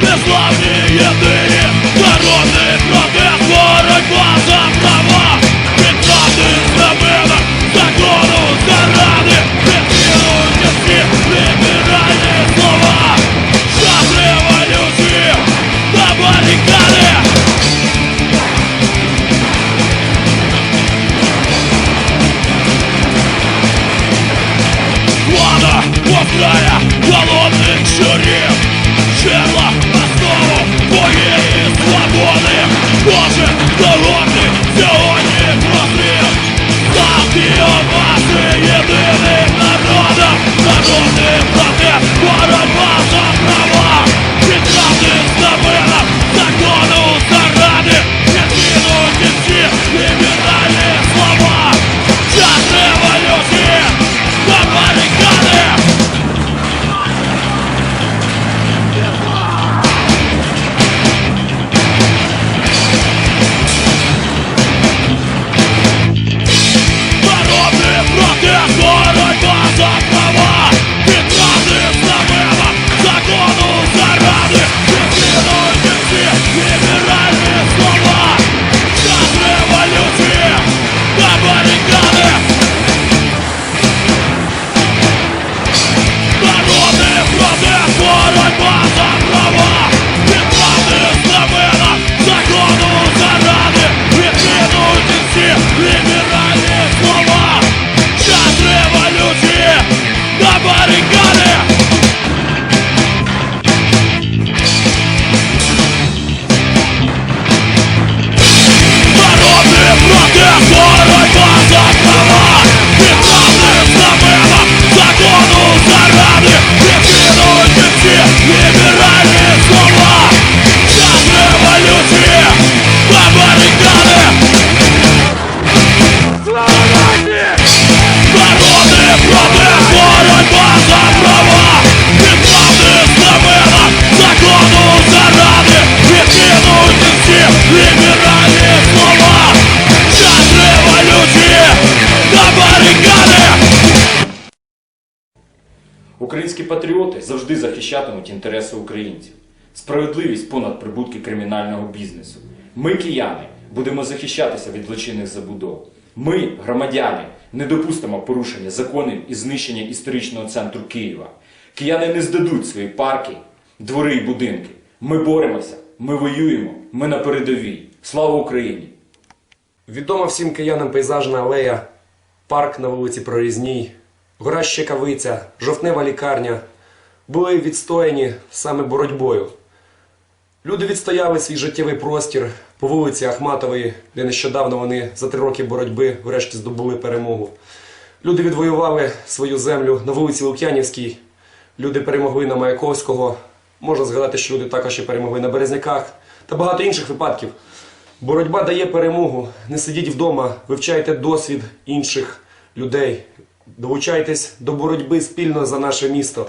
Безславні єдині Народний протест, боротьба за права. Підтратити знамена закону заради. Підкинуті всі ліберальні слова. Час революції на барикади. Влада повтрає голодних щурів Revolution. Українські патріоти завжди захищатимуть інтереси українців. Справедливість понад прибутки кримінального бізнесу. Ми, кияни, будемо захищатися від злочинних забудов. Ми, громадяни, не допустимо порушення законів і знищення історичного центру Києва. Кияни не здадуть свої парки, двори і будинки. Ми боремося, ми воюємо, ми на передовій. Слава Україні! Відома всім киянам пейзажна алея, парк на вулиці Прорізній, гора Щекавиця, жовтнева лікарня були відстояні саме боротьбою. Люди відстояли свій життєвий простір по вулиці Ахматової, де нещодавно вони за три роки боротьби врешті здобули перемогу. Люди відвоювали свою землю на вулиці Лук'янівській, люди перемогли на Маяковського. Можна згадати, що люди також і перемогли на Березняках та багато інших випадків. Боротьба дає перемогу. Не сидіть вдома, вивчайте досвід інших людей. Долучайтесь до боротьби спільно за наше місто.